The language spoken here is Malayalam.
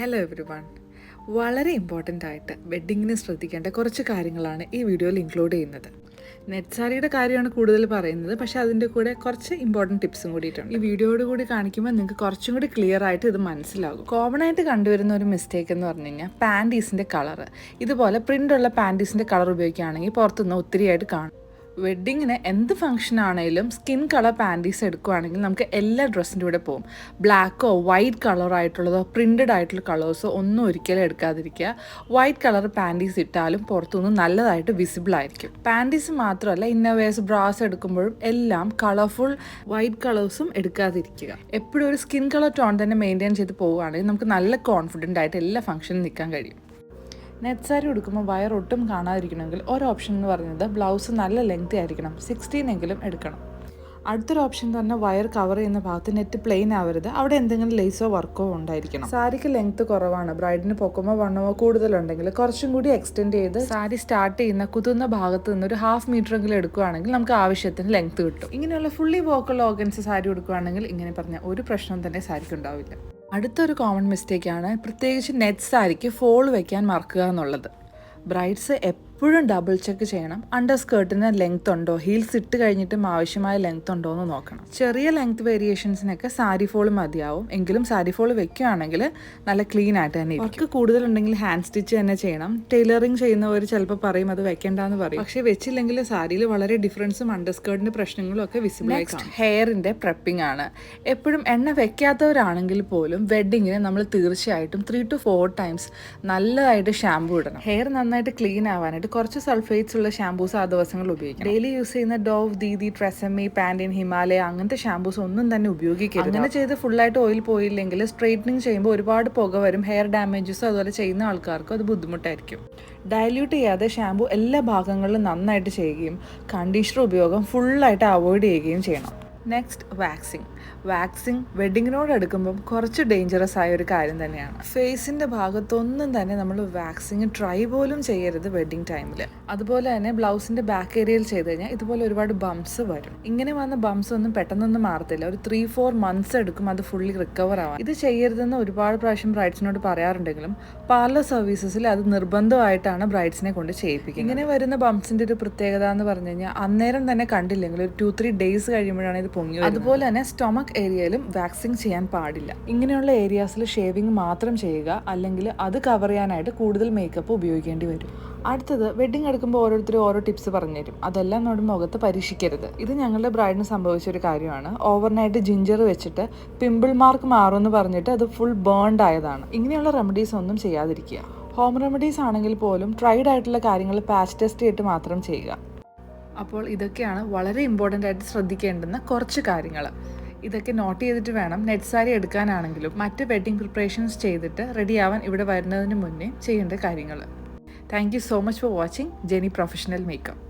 ഹലോ എവരി വൺ വളരെ ഇമ്പോർട്ടന്റ് ആയിട്ട് വെഡ്ഡിങ്ങിന് ശ്രദ്ധിക്കേണ്ട കുറച്ച് കാര്യങ്ങളാണ് ഈ വീഡിയോയിൽ ഇൻക്ലൂഡ് ചെയ്യുന്നത്. നെറ്റ് സാരിയുടെ കാര്യമാണ് കൂടുതൽ പറയുന്നത് പക്ഷേ അതിന്റെ കൂടെ കുറച്ച് ഇമ്പോർട്ടന്റ് ടിപ്സും കൂടിയിട്ടുണ്ട്. ഈ വീഡിയോയോട് കൂടി കാണിക്കുമ്പോൾ നിങ്ങൾക്ക് കുറച്ചും കൂടി ക്ലിയർ ആയിട്ട് ഇത് മനസ്സിലാകും. കോമൺ ആയിട്ട് കണ്ടുവരുന്ന ഒരു മിസ്റ്റേക്ക് എന്ന് പറഞ്ഞു കഴിഞ്ഞാൽ പാന്റീസിന്റെ കളറ് ഇതുപോലെ പ്രിന്റുള്ള പാന്റീസിന്റെ കളർ ഉപയോഗിക്കുകയാണെങ്കിൽ പുറത്തുനിന്ന് ഒത്തിരിയായിട്ട് കാണും. വെഡ്ഡിങ്ങിന് എന്ത് ഫംഗ്ഷൻ ആണെങ്കിലും സ്കിൻ കളർ പാന്റീസ് എടുക്കുകയാണെങ്കിൽ നമുക്ക് എല്ലാ ഡ്രസ്സിന്റെ കൂടെ പോകും ബ്ലാക്കോ വൈറ്റ് കളർ ആയിട്ടുള്ളതോ പ്രിന്റഡ് ആയിട്ടുള്ള കളേഴ്സോ ഒന്നും ഒരിക്കലും എടുക്കാതിരിക്കുക. വൈറ്റ് കളർ പാന്റീസ് ഇട്ടാലും പുറത്തുനിന്ന് നല്ലതായിട്ട് വിസിബിൾ ആയിരിക്കും. പാന്റീസ് മാത്രമല്ല ഇന്നവേഴ്സ് ബ്രാസ് എടുക്കുമ്പോഴും എല്ലാം കളർഫുൾ വൈറ്റ് കളേഴ്സും എടുക്കാതിരിക്കുക. എപ്പോഴും ഒരു സ്കിൻ കളർ ടോൺ തന്നെ മെയിന്റെയിൻ ചെയ്ത് പോവുകയാണെങ്കിൽ നമുക്ക് നല്ല കോൺഫിഡന്റ് ആയിട്ട് എല്ലാ ഫംഗ്ഷനും നിൽക്കാൻ കഴിയും. നെറ്റ് സാരി എടുക്കുമ്പോൾ വയർ ഒട്ടും കാണാതിരിക്കണമെങ്കിൽ ഒരു ഓപ്ഷൻ എന്ന് പറയുന്നത് ബ്ലൗസ് നല്ല ലെങ്തി ആയിരിക്കണം സിക്സ്റ്റീൻ എങ്കിലും എടുക്കണം. അടുത്തൊരു ഓപ്ഷൻ എന്ന് പറഞ്ഞാൽ വയർ കവർ ചെയ്യുന്ന ഭാഗത്ത് നെറ്റ് പ്ലെയിൻ ആവരുത്. അവിടെ എന്തെങ്കിലും ലേസോ വർക്കോ ഉണ്ടായിരിക്കണം. സാരിക്ക് ലെങ്ത് കുറവാണ്. ബ്രൈഡിന് പൊക്കുമ്പോൾ വണ്ണമോ കൂടുതലുണ്ടെങ്കിൽ കുറച്ചും കൂടി എക്സ്റ്റെൻഡ് ചെയ്ത് സാരി സ്റ്റാർട്ട് ചെയ്യുന്ന കുത്തുന്ന ഭാഗത്ത് നിന്ന് ഒരു ഹാഫ് മീറ്റർ എങ്കിലും എടുക്കുകയാണെങ്കിൽ നമുക്ക് ആവശ്യത്തിന് ലെങ്ത് കിട്ടും. ഇങ്ങനെയുള്ള ഫുള്ളി വോക്കൽ ഓർഗൻസ് സാരി ഉടുക്കുകയാണെങ്കിൽ ഇങ്ങനെ പറഞ്ഞ ഒരു പ്രശ്നം തന്നെ സാരിക്ക് ഉണ്ടാവില്ല. അടുത്തൊരു കോമൺ മിസ്റ്റേക്കാണ് പ്രത്യേകിച്ച് നെറ്റ് സാരിക്ക് ഫോൾ വയ്ക്കാൻ മറക്കുക എന്നുള്ളത്. ബ്രൈഡ്സ് എപ്പോഴും ഡബിൾ ചെക്ക് ചെയ്യണം. അണ്ടർ സ്കേർട്ടിന് ലെങ്ത് ഉണ്ടോ? ഹീൽസ് ഇട്ട് കഴിഞ്ഞിട്ടും ആവശ്യമായ ലെങ്ത് ഉണ്ടോ എന്ന് നോക്കണം. ചെറിയ ലെങ്ത് വേരിയേഷൻസിനൊക്കെ സാരി ഫോൾ മതിയാവും. എങ്കിലും സാരി ഫോൾ വെക്കുകയാണെങ്കിൽ നല്ല ക്ലീൻ ആയിട്ട് തന്നെ വർക്ക് കൂടുതലുണ്ടെങ്കിൽ ഹാൻഡ് സ്റ്റിച്ച് തന്നെ ചെയ്യണം. ടൈലറിങ് ചെയ്യുന്നവർ ചിലപ്പോൾ പറയും അത് വെക്കേണ്ടെന്ന് പറയും. പക്ഷേ വെച്ചില്ലെങ്കിൽ സാരിയിൽ വളരെ ഡിഫറൻസും അണ്ടർ സ്കേർട്ടിന്റെ പ്രശ്നങ്ങളും ഒക്കെ വിസിബിൾ ആയി ഹെയറിന്റെ പ്രപ്പിംഗ് ആണ്. എപ്പോഴും എണ്ണ വെക്കാത്തവരാണെങ്കിൽ പോലും വെഡിങ്ങിന് നമ്മൾ തീർച്ചയായിട്ടും ത്രീ ടു ഫോർ ടൈംസ് നല്ലതായിട്ട് ഷാമ്പു ഇടണം. ഹെയർ നന്നായിട്ട് ക്ലീൻ ആവാനായിട്ട് കുറച്ച് സൾഫേറ്റ്സ് ഉള്ള ഷാമ്പൂസ് ആ ദിവസങ്ങൾ ഉപയോഗിക്കും ഡെയിലി യൂസ് ചെയ്യുന്ന ഡോവ് ദീദി ട്രെസമി പാൻഡിൻ ഹിമാലയ അങ്ങനത്തെ ഷാമ്പൂസ് ഒന്നും തന്നെ ഉപയോഗിക്കരുത്. അങ്ങനെ ചെയ്ത് ഫുള്ളായിട്ട് ഓയിൽ പോയില്ലെങ്കിൽ സ്ട്രെയിറ്റനിങ് ചെയ്യുമ്പോൾ ഒരുപാട് പുക വരും. ഹെയർ ഡാമേജസ് അതുപോലെ ചെയ്യുന്ന ആൾക്കാർക്കും അത് ബുദ്ധിമുട്ടായിരിക്കും. ഡയല്യൂട്ട് ചെയ്യാതെ ഷാമ്പു എല്ലാ ഭാഗങ്ങളിലും നന്നായിട്ട് ചെയ്യുകയും കണ്ടീഷണർ ഉപയോഗം ഫുള്ളായിട്ട് അവോയ്ഡ് ചെയ്യുകയും ചെയ്യണം. നെക്സ്റ്റ് വാക്സിങ് വാക്സിങ് വെഡിങ്ങിനോട് എടുക്കുമ്പം കുറച്ച് ഡേഞ്ചറസ് ആയ ഒരു കാര്യം തന്നെയാണ്. ഫേസിന്റെ ഭാഗത്തൊന്നും തന്നെ നമ്മൾ വാക്സിങ് ട്രൈ പോലും ചെയ്യരുത് വെഡിങ് ടൈമിൽ അതുപോലെ തന്നെ ബ്ലൗസിന്റെ ബാക്ക് ഏരിയയിൽ ചെയ്ത് കഴിഞ്ഞാൽ ഇതുപോലെ ഒരുപാട് ബംസ് വരും. ഇങ്ങനെ വന്ന ബംസ് ഒന്നും പെട്ടെന്നൊന്നും മാറത്തില്ല. ഒരു ത്രീ ഫോർ മന്ത്സ് എടുക്കും അത് ഫുള്ളി റിക്കവർ ആവാൻ. ഇത് ചെയ്യരുതെന്ന് ഒരുപാട് പ്രാവശ്യം ബ്രൈഡ്സിനോട് പറയാറുണ്ടെങ്കിലും പാർലർ സർവീസസിൽ അത് നിർബന്ധമായിട്ടാണ് ബ്രൈഡ്സിനെ കൊണ്ട് ചെയ്യിപ്പിക്കുന്നത്. ഇങ്ങനെ വരുന്ന ബംസിന്റെ ഒരു പ്രത്യേകത എന്ന് പറഞ്ഞു കഴിഞ്ഞാൽ അന്നേരം തന്നെ കണ്ടില്ലെങ്കിൽ ഒരു ടു ത്രീ ഡേയ്സ് കഴിയുമ്പോഴാണ് ഇത് പൊങ്ങി അതുപോലെ തന്നെ സ്റ്റൊമക് ഏരിയയിലും വാക്സിങ് ചെയ്യാൻ പാടില്ല. ഇങ്ങനെയുള്ള ഏരിയാസിൽ ഷേവിങ് മാത്രം ചെയ്യുക അല്ലെങ്കിൽ അത് കവർ ചെയ്യാനായിട്ട് കൂടുതൽ മേക്കപ്പ് ഉപയോഗിക്കേണ്ടി വരും. അടുത്തത് വെഡിങ് എടുക്കുമ്പോൾ ഓരോരുത്തരും ഓരോ ടിപ്സ് പറഞ്ഞു തരും അതെല്ലാം നമ്മുടെ മുഖത്ത് പരീക്ഷിക്കരുത്. ഇത് ഞങ്ങളുടെ ബ്രൈഡിന് സംഭവിച്ച ഒരു കാര്യമാണ്. ഓവർനൈറ്റ് ജിഞ്ചർ വെച്ചിട്ട് പിമ്പിൾ മാർക്ക് മാറുമെന്ന് പറഞ്ഞിട്ട് അത് ഫുൾ ബേൺഡ് ആയതാണ്. ഇങ്ങനെയുള്ള റെമഡീസ് ഒന്നും ചെയ്യാതിരിക്കുക. ഹോം റെമഡീസ് ആണെങ്കിൽ പോലും ട്രൈഡ് ആയിട്ടുള്ള കാര്യങ്ങൾ പാച്ച് ടെസ്റ്റ് ചെയ്തിട്ട് മാത്രം ചെയ്യുക. അപ്പോൾ ഇതൊക്കെയാണ് വളരെ ഇമ്പോർട്ടന്റ് ആയിട്ട് ശ്രദ്ധിക്കേണ്ടുന്ന കുറച്ച് കാര്യങ്ങൾ. ഇതൊക്കെ നോട്ട് ചെയ്തിട്ട് വേണം നെറ്റ് സാരി എടുക്കാനാണെങ്കിലും മറ്റ് വെഡ്ഡിങ് പ്രിപ്പറേഷൻസ് ചെയ്തിട്ട് റെഡിയാവാൻ ഇവിടെ വരുന്നതിന് മുന്നേ ചെയ്യേണ്ട കാര്യങ്ങൾ. Thank you so much for watching Jeni professional makeup